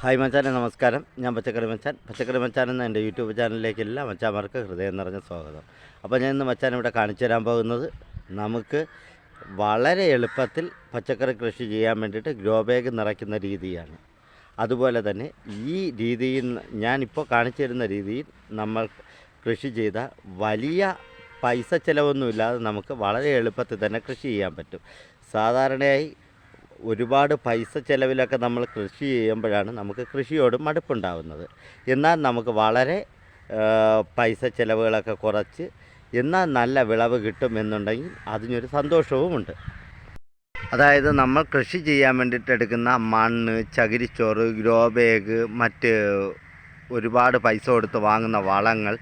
Hi മച്ചാനെ നമസ്കാരം. ഞാൻ പച്ചക്കറി മച്ചാൻ. പച്ചക്കറി മച്ചാൻ എന്ന എന്റെ യൂട്യൂബ് ചാനലിലേക്ക് എല്ലാ മച്ചാന്മാർക്ക് ഹൃദയം നിറഞ്ഞ സ്വാഗതം. അപ്പോൾ ഞാൻ ഇന്ന് മച്ചാൻ ഇവിടെ കാണിച്ചു തരാൻ പോകുന്നത് നമുക്ക് വളരെ എളുപ്പത്തിൽ പച്ചക്കറി കൃഷി ചെയ്യാൻ വേണ്ടിയിട്ട് ഗ്രോ ബാഗ് നിറയ്ക്കുന്ന രീതിയാണ്. അതുപോലെ തന്നെ ഈ രീതിയിൽ ഞാനിപ്പോൾ കാണിച്ചു തരുന്ന രീതിയിൽ നമ്മൾ കൃഷി ചെയ്ത വലിയ പൈസ ചിലവൊന്നുമില്ലാതെ നമുക്ക് വളരെ എളുപ്പത്തിൽ തന്നെ കൃഷി ചെയ്യാൻ പറ്റും. സാധാരണയായി ഒരുപാട് പൈസ ചിലവിലൊക്കെ നമ്മൾ കൃഷി ചെയ്യുമ്പോഴാണ് നമുക്ക് കൃഷിയോട് മടുപ്പുണ്ടാവുന്നത് എന്നാൽ നമുക്ക് വളരെ പൈസ ചിലവുകളൊക്കെ കുറച്ച് എന്നാൽ നല്ല വിളവ് കിട്ടുമെന്നുണ്ടെങ്കിൽ അതിനൊരു സന്തോഷവുമുണ്ട്. അതായത് നമ്മൾ കൃഷി ചെയ്യാൻ വേണ്ടിയിട്ട് എടുക്കുന്ന മണ്ണ് ചകിരിച്ചോറ് ഗ്രോ ബാഗ് മറ്റ് ഒരുപാട് പൈസ കൊടുത്ത് വാങ്ങുന്ന വളങ്ങൾ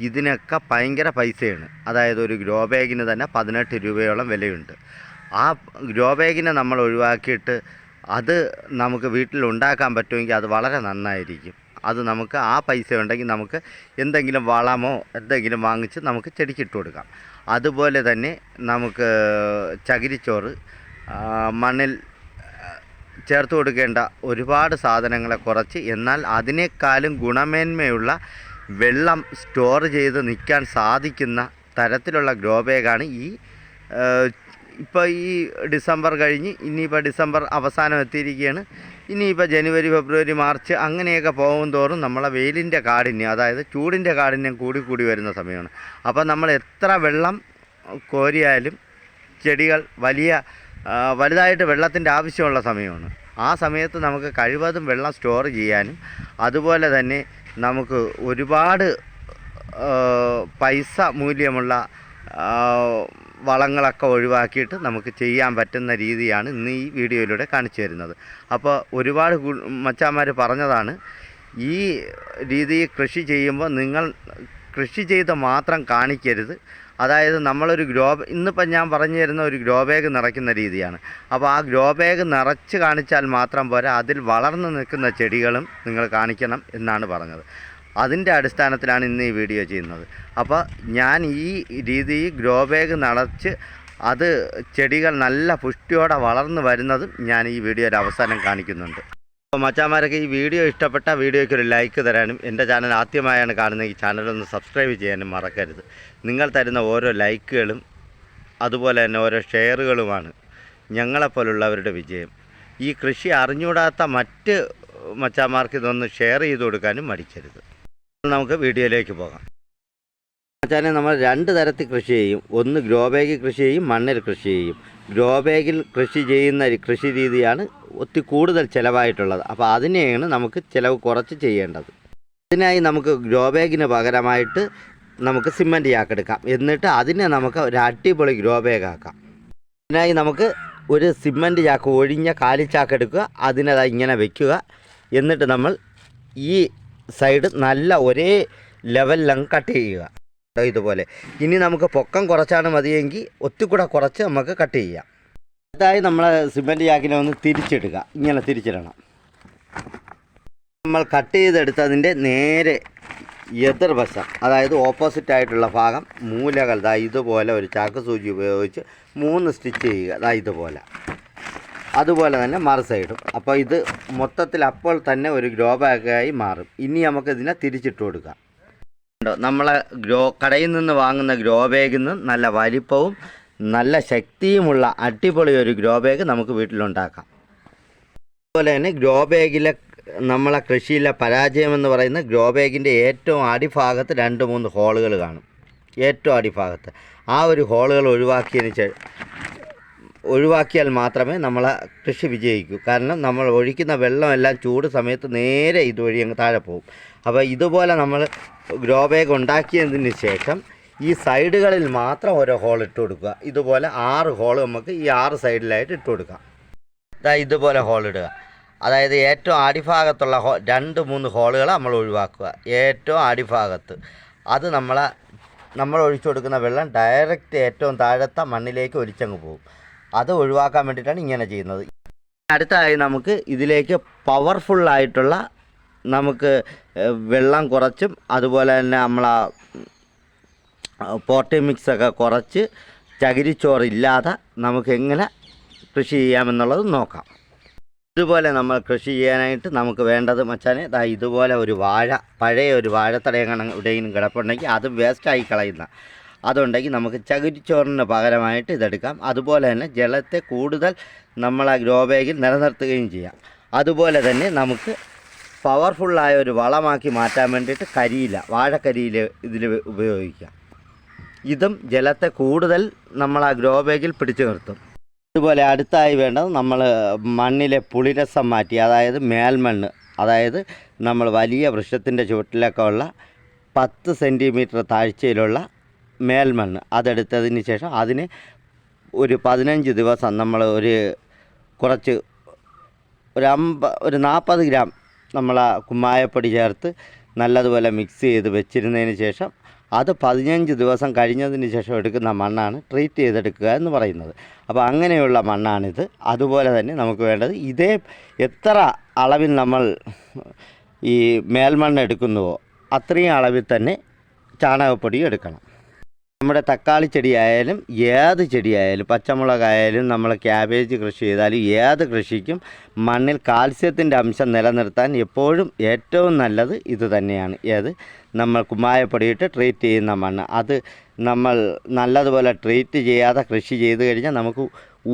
ഇതിനൊക്കെ ഭയങ്കര പൈസയാണ്. അതായത് ഒരു ഗ്രോ ബാഗിന് തന്നെ പതിനെട്ട് രൂപയോളം വിലയുണ്ട്. ആ ഗ്രോ ബാഗിനെ നമ്മൾ ഒഴിവാക്കിയിട്ട് അത് നമുക്ക് വീട്ടിൽ ഉണ്ടാക്കാൻ പറ്റുമെങ്കിൽ അത് വളരെ നന്നായിരിക്കും. അത് നമുക്ക് ആ പൈസ ഉണ്ടെങ്കിൽ നമുക്ക് എന്തെങ്കിലും വളമോ എന്തെങ്കിലും വാങ്ങിച്ച് നമുക്ക് ചെടിക്ക് ഇട്ട് കൊടുക്കാം. അതുപോലെ തന്നെ നമുക്ക് ചകിരിച്ചോറ് മണ്ണിൽ ചേർത്ത് കൊടുക്കേണ്ട ഒരുപാട് സാധനങ്ങളെ കുറച്ച്. എന്നാൽ അതിനേക്കാളും ഗുണമേന്മയുള്ള വെള്ളം സ്റ്റോർ ചെയ്ത് നിൽക്കാൻ സാധിക്കുന്ന തരത്തിലുള്ള ഗ്രോ ബാഗാണ് ഈ ഇപ്പോൾ ഈ ഡിസംബർ കഴിഞ്ഞ് ഇനിയിപ്പോൾ ഡിസംബർ അവസാനം എത്തിയിരിക്കുകയാണ്. ഇനിയിപ്പോൾ ജനുവരി ഫെബ്രുവരി മാർച്ച് അങ്ങനെയൊക്കെ പോകും തോറും നമ്മളെ വെയിലിന്റെ കാഠിന്യം അതായത് ചൂടിന്റെ കാഠിന്യം കൂടി കൂടി വരുന്ന സമയമാണ്. അപ്പോൾ നമ്മൾ എത്ര വെള്ളം കോരിയാലും ചെടികൾ വലിയ വലുതായിട്ട് വെള്ളത്തിന്റെ ആവശ്യമുള്ള സമയമാണ്. ആ സമയത്ത് നമുക്ക് കഴിവതും വെള്ളം സ്റ്റോർ ചെയ്യാനും അതുപോലെ തന്നെ നമുക്ക് ഒരുപാട് പൈസ മൂല്യമുള്ള വളങ്ങളൊക്കെ ഒഴിവാക്കിയിട്ട് നമുക്ക് ചെയ്യാൻ പറ്റുന്ന രീതിയാണ് ഇന്ന് ഈ വീഡിയോയിലൂടെ കാണിച്ചു തരുന്നത്. അപ്പോൾ ഒരുപാട് മച്ചാന്മാർ പറഞ്ഞതാണ് ഈ രീതിയിൽ കൃഷി ചെയ്യുമ്പോൾ നിങ്ങൾ കൃഷി ചെയ്ത് മാത്രം കാണിക്കരുത്. അതായത് നമ്മളൊരു ഗ്രോ ഇന്നിപ്പം ഞാൻ പറഞ്ഞു തരുന്ന ഒരു ഗ്രോ ബാഗ് നിറയ്ക്കുന്ന രീതിയാണ്. അപ്പോൾ ആ ഗ്രോ ബാഗ് നിറച്ച് കാണിച്ചാൽ മാത്രം പോരാ അതിൽ വളർന്നു നിൽക്കുന്ന ചെടികളും നിങ്ങൾ കാണിക്കണം എന്നാണ് പറഞ്ഞത്. അതിന്റെ അടിസ്ഥാനത്തിലാണ് ഇന്ന് ഈ വീഡിയോ ചെയ്യുന്നത്. അപ്പോൾ ഞാൻ ഈ രീതിയിൽ ഗ്രോ ബാഗ് നടച്ച് അത് ചെടികൾ നല്ല പുഷ്ടിയോടെ വളർന്നു വരുന്നതും ഞാൻ ഈ വീഡിയോയുടെ അവസാനം കാണിക്കുന്നുണ്ട്. അപ്പോൾ മച്ചാമാരൊക്കെ ഈ വീഡിയോ ഇഷ്ടപ്പെട്ട വീഡിയോയ്ക്ക് ഒരു ലൈക്ക് തരാനും എന്റെ ചാനൽ ആദ്യമായാണ് കാണുന്ന ഈ ചാനലൊന്ന് സബ്സ്ക്രൈബ് ചെയ്യാനും മറക്കരുത്. നിങ്ങൾ തരുന്ന ഓരോ ലൈക്കുകളും അതുപോലെ തന്നെ ഓരോ ഷെയറുകളുമാണ് ഞങ്ങളെപ്പോലുള്ളവരുടെ വിജയം. ഈ കൃഷി അറിഞ്ഞുകൂടാത്ത മറ്റ് മച്ചാമാർക്ക് ഇതൊന്ന് ഷെയർ ചെയ്ത് കൊടുക്കാനും മടിക്കരുത്. നമുക്ക് വീഡിയോയിലേക്ക് പോകാം. മച്ചാനെ നമ്മൾ രണ്ട് തരത്തിൽ കൃഷി ചെയ്യും. ഒന്ന് ഗ്രോ ബാഗിൽ കൃഷി ചെയ്യും മണ്ണിൽ കൃഷി ചെയ്യും. ഗ്രോ ബാഗിൽ കൃഷി ചെയ്യുന്ന കൃഷി രീതിയാണ് ഒത്തിരി കൂടുതൽ ചിലവായിട്ടുള്ളത്. അപ്പോൾ അതിനെയാണ് നമുക്ക് ചിലവ് കുറച്ച് ചെയ്യേണ്ടത്. അതിനായി നമുക്ക് ഗ്രോ ബാഗിന് പകരമായിട്ട് നമുക്ക് സിമന്റ് ചാക്കെടുക്കാം. എന്നിട്ട് അതിനെ നമുക്ക് ഒരു അടിപൊളി ഗ്രോ ബാഗ് ആക്കാം. അതിനായി നമുക്ക് ഒരു സിമന്റ് ചാക്ക് ഒഴിഞ്ഞ കാലിച്ചാക്ക് എടുക്കുക ഇങ്ങനെ വെക്കുക. എന്നിട്ട് നമ്മൾ ഈ സൈഡ് നല്ല ഒരേ ലെവലിലങ്ങ് കട്ട് ചെയ്യുക. ഇതുപോലെ. ഇനി നമുക്ക് പൊക്കം കുറച്ചാണ് മതിയെങ്കിൽ ഒത്തിക്കൂടെ കുറച്ച് നമുക്ക് കട്ട് ചെയ്യാം. അടുത്തായി നമ്മൾ സിമെന്റ് ചാക്കിനെ ഒന്ന് തിരിച്ചിടുക. ഇങ്ങനെ തിരിച്ചിടണം. നമ്മൾ കട്ട് ചെയ്തെടുത്തതിന്റെ നേരെ എതിർവശം അതായത് ഓപ്പോസിറ്റ് ആയിട്ടുള്ള ഭാഗം മൂലകൾ ഇതുപോലെ ഒരു ചാക്ക് സൂചി ഉപയോഗിച്ച് മൂന്ന് സ്റ്റിച്ച് ചെയ്യുക. ഇതുപോലെ. അതുപോലെ തന്നെ മറു സൈഡും. അപ്പോൾ ഇത് മൊത്തത്തിൽ അപ്പോൾ തന്നെ ഒരു ഗ്രോ ബാഗായി മാറും. ഇനി നമുക്ക് ഇതിനെ തിരിച്ചിട്ട് കൊടുക്കാം. നമ്മളെ ഗ്രോ കടയിൽ നിന്ന് വാങ്ങുന്ന ഗ്രോ ബാഗിൽ നിന്ന് നല്ല വലിപ്പവും നല്ല ശക്തിയുമുള്ള അടിപൊളി ഒരു ഗ്രോ ബാഗ് നമുക്ക് വീട്ടിലുണ്ടാക്കാം. അതുപോലെ തന്നെ ഗ്രോ ബാഗിലെ നമ്മളെ കൃഷിയിലെ പരാജയം എന്ന് പറയുന്ന ഗ്രോ ബാഗിന്റെ ഏറ്റവും അടിഭാഗത്ത് രണ്ട് മൂന്ന് ഹോളുകൾ കാണും. ഏറ്റവും അടിഭാഗത്ത്. ആ ഒരു ഹോളുകൾ ഒഴിവാക്കിയതിന് ഒഴിവാക്കിയാൽ മാത്രമേ നമ്മളെ കൃഷി വിജയിക്കൂ. കാരണം നമ്മൾ ഒഴിക്കുന്ന വെള്ളമെല്ലാം ചൂട് സമയത്ത് നേരെ ഇതുവഴി അങ്ങ് താഴെ പോകും. അപ്പോൾ ഇതുപോലെ നമ്മൾ ഗ്രോ ബാഗ് ഉണ്ടാക്കിയതിന് ശേഷം ഈ സൈഡുകളിൽ മാത്രം ഓരോ ഹോൾ ഇട്ട് കൊടുക്കുക. ഇതുപോലെ ആറ് ഹോൾ നമുക്ക് ഈ ആറ് സൈഡിലായിട്ട് ഇട്ട് കൊടുക്കാം. ഇതാ ഇതുപോലെ ഹോൾ ഇടുക. അതായത് ഏറ്റവും അടിഭാഗത്തുള്ള ഹോ രണ്ട് മൂന്ന് ഹോളുകൾ നമ്മൾ ഒഴിവാക്കുക. ഏറ്റവും അടിഭാഗത്ത്. അത് നമ്മളെ നമ്മൾ ഒഴിച്ചു കൊടുക്കുന്ന വെള്ളം ഡയറക്റ്റ് ഏറ്റവും താഴത്തെ മണ്ണിലേക്ക് ഒലിച്ചങ്ങ് പോകും. അത് ഒഴിവാക്കാൻ വേണ്ടിയിട്ടാണ് ഇങ്ങനെ ചെയ്യുന്നത്. അടുത്തായി നമുക്ക് ഇതിലേക്ക് പവർഫുള്ളായിട്ടുള്ള നമുക്ക് വെള്ളം കുറച്ചും അതുപോലെ തന്നെ നമ്മളാ പോട്ടി മിക്സൊക്കെ കുറച്ച് ചകിരിച്ചോറില്ലാതെ നമുക്ക് എങ്ങനെ കൃഷി ചെയ്യാമെന്നുള്ളത് നോക്കാം. ഇതുപോലെ നമ്മൾ കൃഷി ചെയ്യാനായിട്ട് നമുക്ക് വേണ്ടത് മച്ചാനെ ഇതാ ഇതുപോലെ ഒരു വാഴ പഴയ ഒരു വാഴത്തടയങ്ങനെ എവിടെയെങ്കിലും കിടപ്പുണ്ടെങ്കിൽ അത് വേസ്റ്റായി കളയുന്ന അതുണ്ടെങ്കിൽ നമുക്ക് ചകിരിച്ചോറിന് പകരമായിട്ട് ഇതെടുക്കാം. അതുപോലെ തന്നെ ജലത്തെ കൂടുതൽ നമ്മൾ ആ ഗ്രോ ബാഗിൽ നിലനിർത്തുകയും ചെയ്യാം. അതുപോലെ തന്നെ നമുക്ക് പവർഫുള്ളായ ഒരു വളമാക്കി മാറ്റാൻ വേണ്ടിയിട്ട് കരിയില വാഴക്കരിയില ഇതിൽ ഉപയോഗിക്കാം. ഇതും ജലത്തെ കൂടുതൽ നമ്മൾ ആ ഗ്രോ ബാഗിൽ പിടിച്ചു നിർത്തും. അതുപോലെ അടുത്തായി വേണ്ടത് നമ്മൾ മണ്ണിലെ പുളിരസം മാറ്റി അതായത് മേൽമണ്ണ് അതായത് നമ്മൾ വലിയ വൃക്ഷത്തിന്റെ ചുവട്ടിലൊക്കെ ഉള്ള പത്ത് സെന്റിമീറ്റർ താഴ്ചയിലുള്ള മേൽമണ്ണ് അതെടുത്തതിന് ശേഷം അതിന് ഒരു പതിനഞ്ച് ദിവസം നമ്മൾ ഒരു കുറച്ച് ഒരു അമ്പ ഒരു നാൽപ്പത് ഗ്രാം നമ്മൾ ആ കുമ്മായപ്പൊടി ചേർത്ത് നല്ലതുപോലെ മിക്സ് ചെയ്ത് വെച്ചിരുന്നതിന് ശേഷം അത് പതിനഞ്ച് ദിവസം കഴിഞ്ഞതിന് ശേഷം എടുക്കുന്ന മണ്ണാണ് ട്രീറ്റ് ചെയ്തെടുക്കുക എന്ന് പറയുന്നത്. അപ്പോൾ അങ്ങനെയുള്ള മണ്ണാണിത്. അതുപോലെ തന്നെ നമുക്ക് വേണ്ടത് ഇതേ എത്ര അളവിൽ നമ്മൾ ഈ മേൽമണ്ണ് എടുക്കുന്നുവോ അത്രയും അളവിൽ തന്നെ ചാണകപ്പൊടി എടുക്കണം. നമ്മുടെ തക്കാളി ചെടിയായാലും ഏത് ചെടിയായാലും പച്ചമുളകായാലും നമ്മൾ ക്യാബേജ് കൃഷി ചെയ്താലും ഏത് കൃഷിക്കും മണ്ണിൽ കാൽസ്യത്തിന്റെ അംശം നിലനിർത്താൻ എപ്പോഴും ഏറ്റവും നല്ലത് ഇത് തന്നെയാണ്. ഏത്? നമ്മൾ കുമ്മായപ്പൊടിയിട്ട് ട്രീറ്റ് ചെയ്യുന്ന മണ്ണ്. അത് നമ്മൾ നല്ലതുപോലെ ട്രീറ്റ് ചെയ്യാതെ കൃഷി ചെയ്ത് കഴിഞ്ഞാൽ നമുക്ക്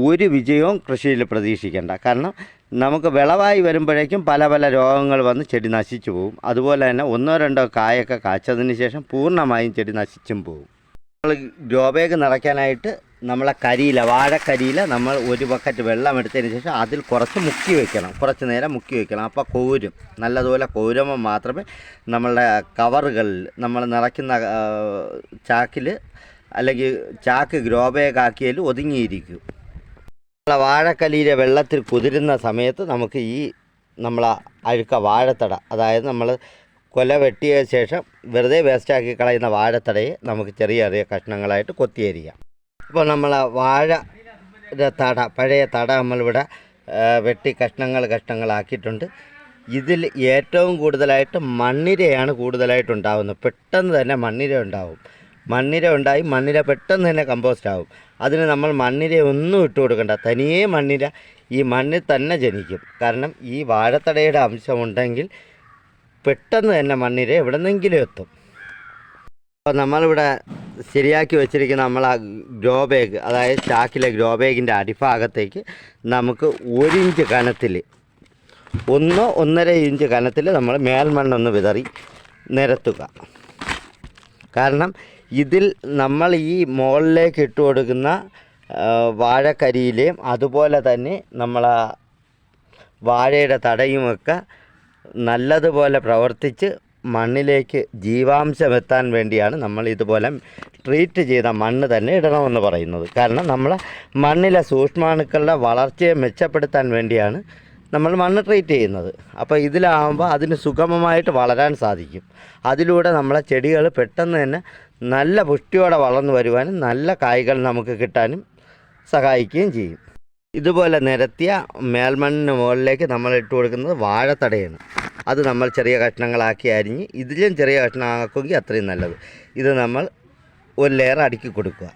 ഒരു വിജയവും കൃഷിയിൽ പ്രതീക്ഷിക്കേണ്ട. കാരണം നമുക്ക് വിളവായി വരുമ്പോഴേക്കും പല പല രോഗങ്ങൾ വന്ന് ചെടി നശിച്ചു പോകും. അതുപോലെ തന്നെ ഒന്നോ രണ്ടോ കായൊക്കെ കാച്ചതിന് ശേഷം പൂർണമായും ചെടി നശിച്ചും പോകും. നമ്മൾ ഗ്രോ ബാഗ് നിറയ്ക്കാനായിട്ട് നമ്മളെ കരിയില വാഴക്കരിയില നമ്മൾ ഒരു ബക്കറ്റ് വെള്ളം എടുത്തതിന് ശേഷം അതിൽ കുറച്ച് മുക്കി വെക്കണം. കുറച്ച് നേരം മുക്കി വെക്കണം. അപ്പോൾ കോരും. നല്ലതുപോലെ കോരുമ്പോൾ മാത്രമേ നമ്മളുടെ കവറുകളിൽ നമ്മൾ നിറയ്ക്കുന്ന ചാക്കിൽ അല്ലെങ്കിൽ ചാക്ക് ഗ്രോ ബാഗ് ആക്കിയതിൽ ഒതുങ്ങിയിരിക്കും. നമ്മളെ വാഴക്കലിയിലെ വെള്ളത്തിൽ കുതിരുന്ന സമയത്ത് നമുക്ക് ഈ നമ്മളെ അഴുക്ക വാഴത്തട അതായത് നമ്മൾ കൊല വെട്ടിയ ശേഷം വെറുതെ വേസ്റ്റാക്കി കളയുന്ന വാഴത്തടയെ നമുക്ക് ചെറിയ ചെറിയ കഷ്ണങ്ങളായിട്ട് കൊത്തിയരിയാം അപ്പോൾ നമ്മൾ വാഴ തട പഴയ തട നമ്മളിവിടെ വെട്ടി കഷ്ണങ്ങൾ കഷ്ണങ്ങളാക്കിയിട്ടുണ്ട്. ഇതിൽ ഏറ്റവും കൂടുതലായിട്ട് മണ്ണിരയാണ് കൂടുതലായിട്ട് ഉണ്ടാകുന്നത് പെട്ടെന്ന് തന്നെ മണ്ണിര ഉണ്ടാവും. മണ്ണിര ഉണ്ടായി മണ്ണിര പെട്ടെന്ന് തന്നെ കമ്പോസ്റ്റ് ആവും. അതിന് നമ്മൾ മണ്ണിര ഒന്നും ഇട്ട് കൊടുക്കണ്ട. തനിയേ മണ്ണിര ഈ മണ്ണിൽ തന്നെ ജനിക്കും. കാരണം ഈ വാഴത്തടയുടെ അംശമുണ്ടെങ്കിൽ പെട്ടെന്ന് തന്നെ മണ്ണിര എവിടെന്നെങ്കിലും എത്തും. അപ്പോൾ നമ്മളിവിടെ ശരിയാക്കി വെച്ചിരിക്കുന്ന നമ്മൾ ആ ഗ്രോ ബാഗ് അതായത് ചാക്കിലെ ഗ്രോ ബാഗിന്റെ അടിഭാഗത്തേക്ക് നമുക്ക് ഒരു ഇഞ്ച് കനത്തിൽ ഒന്നോ ഒന്നര ഇഞ്ച് കനത്തിൽ നമ്മൾ മേൽമണ്ണൊന്ന് വിതറി നിരത്തുക. കാരണം ഇതിൽ നമ്മൾ ഈ മുകളിലേക്ക് ഇട്ട് കൊടുക്കുന്ന വാഴക്കരിയിലെയും അതുപോലെ തന്നെ നമ്മൾ വാഴയുടെ തടയുമൊക്കെ നല്ലതുപോലെ പ്രവർത്തിച്ച് മണ്ണിലേക്ക് ജീവാംശം എത്താൻ വേണ്ടിയാണ് നമ്മൾ ഇതുപോലെ ട്രീറ്റ് ചെയ്ത മണ്ണ് തന്നെ ഇടണമെന്ന് പറയുന്നത്. കാരണം നമ്മൾ മണ്ണിലെ സൂക്ഷ്മാണുക്കളുടെ വളർച്ചയെ മെച്ചപ്പെടുത്താൻ വേണ്ടിയാണ് നമ്മൾ മണ്ണ് ട്രീറ്റ് ചെയ്യുന്നത്. അപ്പോൾ ഇതിലാകുമ്പോൾ അതിന് സുഗമമായിട്ട് വളരാൻ സാധിക്കും. അതിലൂടെ നമ്മളെ ചെടികൾ പെട്ടെന്ന് തന്നെ നല്ല പുഷ്ടിയോടെ വളർന്നു വരുവാനും നല്ല കായ്കൾ നമുക്ക് കിട്ടാനും സഹായിക്കുകയും ചെയ്യും. ഇതുപോലെ നിരത്തിയ മേൽമണ്ണിന് മുകളിലേക്ക് നമ്മൾ ഇട്ട് കൊടുക്കുന്നത് വാഴത്തടയാണ്. അത് നമ്മൾ ചെറിയ കഷ്ണങ്ങളാക്കി അരിഞ്ഞ് ഇതിലും ചെറിയ കഷ്ണമാക്കുമെങ്കിൽ അത്രയും നല്ലത്. ഇത് നമ്മൾ ഒരു ലെയർ അടുക്കി കൊടുക്കുക.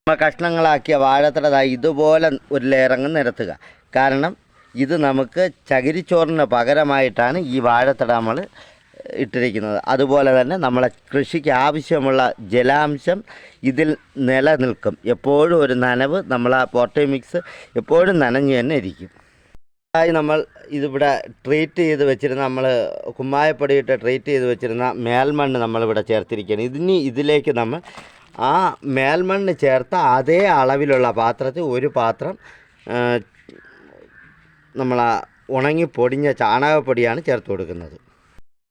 നമ്മൾ കഷ്ണങ്ങളാക്കിയ വാഴത്തട ഇതുപോലെ ഒരു ലെയർ അങ്ങ് നിരത്തുക. കാരണം ഇത് നമുക്ക് ചകിരിച്ചോറിന് പകരമായിട്ടാണ് ഈ വാഴത്തട നമ്മൾ ഇട്ടിരിക്കുന്നത്. അതുപോലെ തന്നെ നമ്മളെ കൃഷിക്ക് ആവശ്യമുള്ള ജലാംശം ഇതിൽ നിലനിൽക്കും. എപ്പോഴും ഒരു നനവ് നമ്മൾ ആ പോട്ടേ മിക്സ് എപ്പോഴും നനഞ്ഞു തന്നെ ഇരിക്കും. ആയി നമ്മൾ ഇതിവിടെ ട്രീറ്റ് ചെയ്ത് വെച്ചിരുന്ന നമ്മൾ കുമ്മായപ്പൊടിയിട്ട് ട്രീറ്റ് ചെയ്ത് വെച്ചിരുന്ന മേൽമണ്ണ് നമ്മളിവിടെ ചേർത്തിരിക്കുകയാണ്. ഇതിനി ഇതിലേക്ക് നമ്മൾ ആ മേൽമണ്ണ് ചേർത്ത അതേ അളവിലുള്ള പാത്രത്തിൽ ഒരു പാത്രം നമ്മൾ ഉണങ്ങി പൊടിഞ്ഞ ചാണകപ്പൊടിയാണ് ചേർത്ത് കൊടുക്കുന്നത്.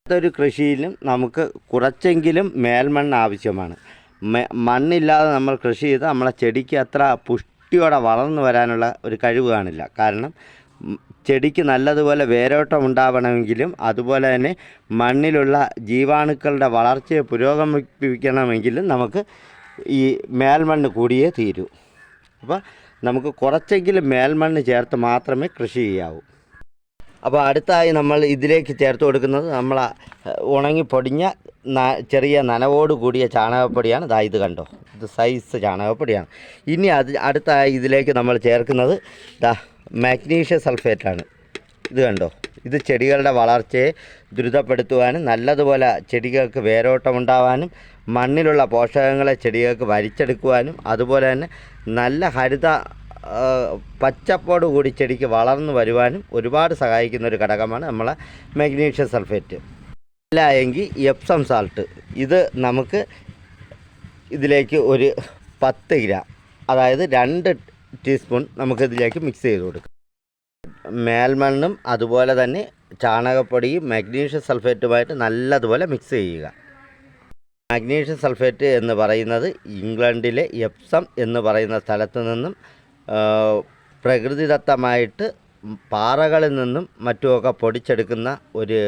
ഏതൊരു കൃഷിയിലും നമുക്ക് കുറച്ചെങ്കിലും മേൽമണ്ണ് ആവശ്യമാണ്. മണ്ണില്ലാതെ നമ്മൾ കൃഷി ചെയ്ത് നമ്മളെ ചെടിക്ക് അത്ര പുഷ്ടിയോടെ വളർന്നു വരാനുള്ള ഒരു കഴിവ് കാണില്ല. കാരണം ചെടിക്ക് നല്ലതുപോലെ വേരോട്ടം ഉണ്ടാവണമെങ്കിലും അതുപോലെ തന്നെ മണ്ണിലുള്ള ജീവാണുക്കളുടെ വളർച്ചയെ പുരോഗമിപ്പിക്കണമെങ്കിലും നമുക്ക് ഈ മേൽമണ്ണ് കൂടിയേ തീരൂ. അപ്പോൾ നമുക്ക് കുറച്ചെങ്കിലും മേൽമണ്ണ് ചേർത്ത് മാത്രമേ കൃഷി ചെയ്യാവൂ. അപ്പോൾ അടുത്തായി നമ്മൾ ഇതിലേക്ക് ചേർത്ത് കൊടുക്കുന്നത് നമ്മൾ ഉണങ്ങി പൊടിഞ്ഞ ചെറിയ നനവോട് കൂടിയ ചാണകപ്പൊടിയാണ്. ദാ ഇത് കണ്ടോ? ഇത് സൈസ് ചാണകപ്പൊടിയാണ്. ഇനി അത് അടുത്തായി ഇതിലേക്ക് നമ്മൾ ചേർക്കുന്നത് ദാ മാഗ്നീഷ്യ സൾഫേറ്റാണ് ഇത് കണ്ടോ? ഇത് ചെടികളുടെ വളർച്ചയെ ദ്രുതപ്പെടുത്തുവാനും നല്ലതുപോലെ ചെടികൾക്ക് വേരോട്ടമുണ്ടാവാനും മണ്ണിലുള്ള പോഷകങ്ങളെ ചെടികൾക്ക് വലിച്ചെടുക്കുവാനും അതുപോലെ തന്നെ നല്ല ഹരിത പച്ചപ്പോട് കൂടി ചെടിക്ക് വളർന്നു വരുവാനും ഒരുപാട് സഹായിക്കുന്ന ഒരു ഘടകമാണ് നമ്മളെ മഗ്നീഷ്യം സൾഫേറ്റ്. അല്ല എങ്കിൽ എപ്സം സാൾട്ട്. ഇത് നമുക്ക് ഇതിലേക്ക് ഒരു പത്ത് ഗ്രാം അതായത് രണ്ട് ടീസ്പൂൺ നമുക്കിതിലേക്ക് മിക്സ് ചെയ്ത് കൊടുക്കാം. മേൽമണ്ണും അതുപോലെ തന്നെ ചാണകപ്പൊടിയും മഗ്നീഷ്യം സൾഫേറ്റുമായിട്ട് നല്ലതുപോലെ മിക്സ് ചെയ്യുക. മഗ്നീഷ്യം സൾഫേറ്റ് എന്ന് പറയുന്നത് ഇംഗ്ലണ്ടിലെ എപ്സം എന്ന് പറയുന്ന സ്ഥലത്ത് നിന്നും പ്രകൃതിദത്തമായിട്ട് പാറകളിൽ നിന്നും മറ്റുമൊക്കെ പൊടിച്ചെടുക്കുന്ന ഒരു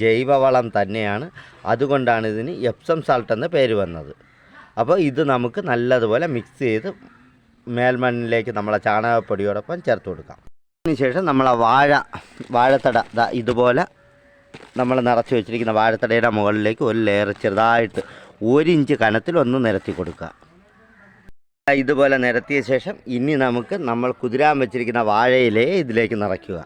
ജൈവവളം തന്നെയാണ്. അതുകൊണ്ടാണ് ഇതിന് എപ്സം സാൾട്ട് എന്ന പേര് വന്നത്. അപ്പോൾ ഇത് നമുക്ക് നല്ലതുപോലെ മിക്സ് ചെയ്ത് മേൽമണ്ണിലേക്ക് നമ്മളെ ചാണകപ്പൊടിയോടൊപ്പം ചേർത്ത് കൊടുക്കാം. അതിനുശേഷം നമ്മളെ വാഴ വാഴത്തട ഇതുപോലെ നമ്മൾ നിറച്ച് വെച്ചിരിക്കുന്ന വാഴത്തടയുടെ മുകളിലേക്ക് ഒരു ലെയർ ചെറുതായിട്ട് ഒരു ഇഞ്ച് കനത്തിൽ ഒന്ന് നിരത്തി കൊടുക്കുക. ഇതുപോലെ നിരത്തിയ ശേഷം ഇനി നമുക്ക് നമ്മൾ കുതിരാൻ വെച്ചിരിക്കുന്ന വാഴയിലയെ ഇതിലേക്ക് നിറയ്ക്കുക.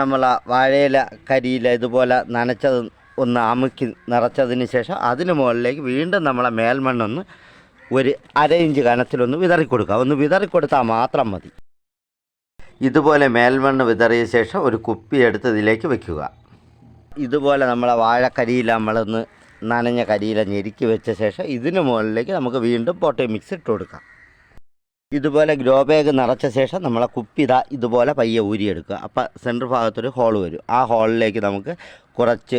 നമ്മൾ ആ വാഴയില കരിയില ഇതുപോലെ നനച്ചത് ഒന്ന് അമുക്കി നിറച്ചതിന് ശേഷം അതിന് മുകളിലേക്ക് വീണ്ടും നമ്മളെ മേൽമണ്ണൊന്ന് ഒരു അര ഇഞ്ച് കനത്തിലൊന്ന് വിതറി കൊടുക്കുക ഒന്ന് വിതറി കൊടുത്താൽ മാത്രം മതി. ഇതുപോലെ മേൽമണ്ണ് വിതറിയ ശേഷം ഒരു കുപ്പി എടുത്ത് ഇതിലേക്ക് വെക്കുക. ഇതുപോലെ നമ്മളെ വാഴക്കരിയിൽ നമ്മളൊന്ന് നനഞ്ഞ കരിയില ഞെരുക്കി വെച്ച ശേഷം ഇതിന് മുകളിലേക്ക് നമുക്ക് വീണ്ടും പോട്ടേ മിക്സ് ഇട്ട് കൊടുക്കാം. ഇതുപോലെ ഗ്രോ ബാഗ് നിറച്ച ശേഷം നമ്മളെ കുപ്പി ഇതാ ഇതുപോലെ പയ്യെ ഊരിയെടുക്കുക. അപ്പോൾ സെന്റർ ഭാഗത്തൊരു ഹോൾ വരും. ആ ഹോളിലേക്ക് നമുക്ക് കുറച്ച്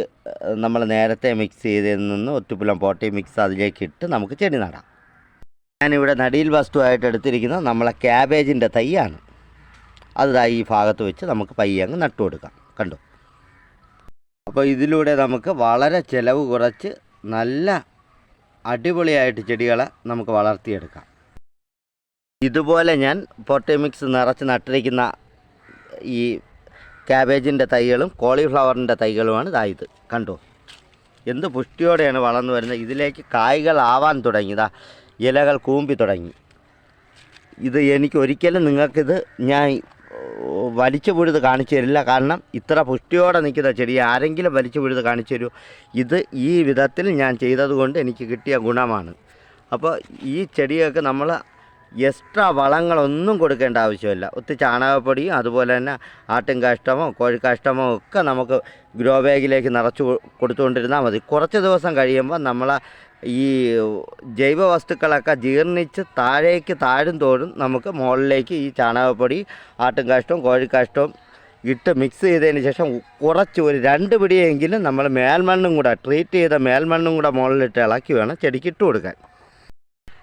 നമ്മൾ നേരത്തെ മിക്സ് ചെയ്തതിൽ നിന്ന് ഒറ്റപ്പുലം പോട്ടി മിക്സ് അതിലേക്ക് ഇട്ട് നമുക്ക് ചെടി നടാം. ഞാനിവിടെ നടിയിൽ വസ്തുവായിട്ട് എടുത്തിരിക്കുന്നത് നമ്മളെ ക്യാബേജിന്റെ തൈയാണ്. അത് ഈ ഭാഗത്ത് വെച്ച് നമുക്ക് പയ്യെ അങ്ങ് നട്ടു കൊടുക്കാം. കണ്ടോ? അപ്പോൾ ഇതിലൂടെ നമുക്ക് വളരെ ചിലവ് കുറച്ച് നല്ല അടിപൊളിയായിട്ട് ചെടികളെ നമുക്ക് വളർത്തിയെടുക്കാം. ഇതുപോലെ ഞാൻ പൊട്ടമിക്സ് നിറച്ച് നട്ടിരിക്കുന്ന ഈ ക്യാബേജിന്റെ തൈകളും കോളിഫ്ലവറിന്റെ തൈകളുമാണ് ഇതായത് കണ്ടു? എന്ത് പുഷ്ടിയോടെയാണ് വളർന്നു വരുന്നത്. ഇതിലേക്ക് കായ്കളാവാൻ തുടങ്ങിയതാ ഇലകൾ കൂമ്പി തുടങ്ങി. ഇത് എനിക്ക് ഒരിക്കലും നിങ്ങൾക്കിത് ഞാൻ വലിച്ചു പുഴുത് കാണിച്ചു തരില്ല കാരണം ഇത്ര പുഷ്ടിയോടെ നിൽക്കുന്ന ചെടി ആരെങ്കിലും വലിച്ചു പുഴുത് കാണിച്ചു തരൂ ഇത് ഈ വിധത്തിൽ ഞാൻ ചെയ്തതുകൊണ്ട് എനിക്ക് കിട്ടിയ ഗുണമാണ്. അപ്പോൾ ഈ ചെടിയൊക്കെ നമ്മൾ എക്സ്ട്രാ വളങ്ങളൊന്നും കൊടുക്കേണ്ട ആവശ്യമില്ല. ഒത്തിരി ചാണകപ്പൊടിയും അതുപോലെ തന്നെ ആട്ടിൻ കാഷ്ടമോ കോഴിക്കാഷ്ടമോ ഒക്കെ നമുക്ക് ഗ്രോ ബാഗിലേക്ക് നിറച്ച് കൊടുത്തുകൊണ്ടിരുന്നാൽ മതി. കുറച്ച് ദിവസം കഴിയുമ്പോൾ നമ്മൾ ഈ ജൈവ വസ്തുക്കളൊക്കെ ജീർണിച്ച് താഴേക്ക് താഴും തോറും നമുക്ക് മുകളിലേക്ക് ഈ ചാണകപ്പൊടി ആട്ടിൻ കാഷ്ടവും കോഴിക്കാഷ്ടവും ഇട്ട് മിക്സ് ചെയ്തതിന് ശേഷം കുറച്ച് ഒരു രണ്ട് പിടിയെങ്കിലും നമ്മൾ മേൽമണ്ണും കൂടെ ട്രീറ്റ് ചെയ്ത മേൽമണ്ണും കൂടെ മുകളിലിട്ട് ഇളക്കി വേണം ചെടിക്ക് ഇട്ട് കൊടുക്കാൻ.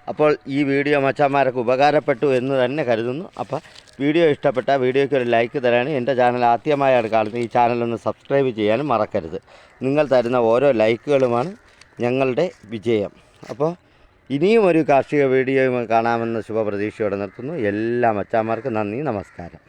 അപ്പോൾ ഈ വീഡിയോ മച്ചാന്മാരൊക്കെ ഉപകാരപ്പെട്ടു എന്ന് തന്നെ കരുതുന്നു. അപ്പോൾ വീഡിയോ ഇഷ്ടപ്പെട്ട വീഡിയോയ്ക്ക് ഒരു ലൈക്ക് തരാനും എന്റെ ചാനൽ ആദ്യമായാണ് കാണുന്നത് ഈ ചാനലൊന്ന് സബ്സ്ക്രൈബ് ചെയ്യാനും മറക്കരുത്. നിങ്ങൾ തരുന്ന ഓരോ ലൈക്കുകളുമാണ് ഞങ്ങളുടെ വിജയം. അപ്പോൾ ഇനിയും ഒരു കാർഷിക വീഡിയോ കാണാമെന്ന ശുഭപ്രതീക്ഷയോടെ നിർത്തുന്നു. എല്ലാ മച്ചാന്മാർക്കും നന്ദി നമസ്കാരം.